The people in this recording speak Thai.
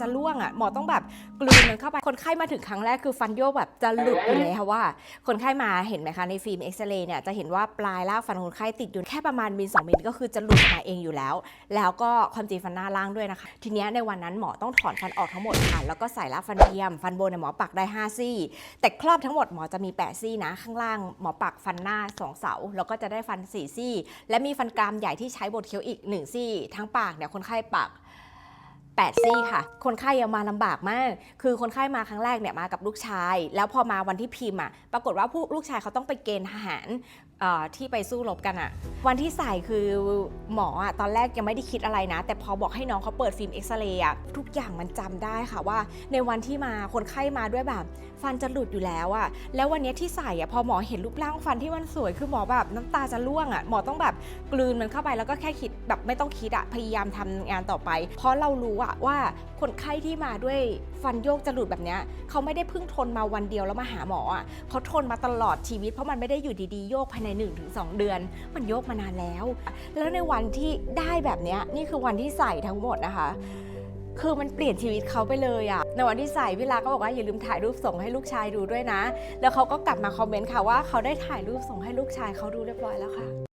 จะร่วงอะหมอต้องแบบกลืนมันเข้าไปคนไข้มาถึงครั้งแรกคือฟันโยกแบบจะหลุดอยู่แล้วว่า คนไข้มาเห็นไหมคะในฟิล์มเอ็กซเรย์เนี่ยจะเห็นว่าปลายรากฟันคนไข้ติดอยู่แค่ประมาณมิลสองมิลก็คือจะหลุดมาเองอยู่แล้ว แล้วก็ความจริงฟันหน้าล่างด้วยนะคะ ทีเนี้ยในวันนั้นหมอต้องถอนฟันออกทั้งหมดค่ะแล้วก็ใส่ราฟันเทียม ฟันบนเนี่ยหมอปักได้5ซี่ แต่ครอบทั้งหมดหมอจะมี8ซี่นะ ข้างล่างหมอปักฟันหน้า 2 เสา แล้วก็จะได้ฟัน4ซี่ และมีฟันกรามใหญ่ที่ใช้บดเคี้ยวอีก 1 ซี่ ทั้งปากเนี่ยคนไข้ปัก 8 ซี่ค่ะ คนไข้ยังมาลำบากมาก คือคนไข้มาครั้งแรกเนี่ยมากับลูกชาย แล้วพอมาวันที่พิมพ์อะ ปรากฏว่าผู้ลูกชายเขาต้องไปเกณฑ์ทหารที่ไปสู้รบกันอะวันที่ใส่คือหมออะตอนแรกยังไม่ได้คิดอะไรนะ แต่พอบอกให้น้องเขาเปิดฟิล์มเอ็กซเรย์อะทุกอย่างมันจำได้ค่ะว่า ในวันที่มาคนไข้มาด้วยแบบ ฟันจะหลุดอยู่แล้วอะแล้ววันนี้ที่ใส่อะพอหมอเห็นรูปร่างฟันที่มันสวย คือหมอแบบน้ำตาจะร่วงอะหมอต้องแบบกลืนมันเข้าไปแล้วก็แค่คิดแบบไม่ต้องคิดอะพยายามทำงานต่อไป เพราะเรารู้อะว่าคนไข้ที่มาด้วยฟันโยกจะหลุดแบบนี้เขาไม่ได้เพิ่งทนมาวันเดียวแล้วมาหาหมออะเขาทนมาตลอดชีวิต เพราะมันไม่ได้อยู่ดีๆ โยกภายใน 1-2 เดือน มันโยกมานานแล้ว แล้วในวันที่ได้แบบนี้นี่คือวันที่ใส่ทั้งหมดนะคะคือมันเปลี่ยนชีวิตเขาไปเลยอะในวันที่ใส่พี่ลาก็บอกว่าอย่าลืมถ่ายรูปส่งให้ลูกชายดูด้วยนะ แล้วเขาก็กลับมาคอมเมนต์ค่ะว่าเขาได้ถ่ายรูปส่งให้ลูกชายเขาดูเรียบร้อยแล้วค่ะ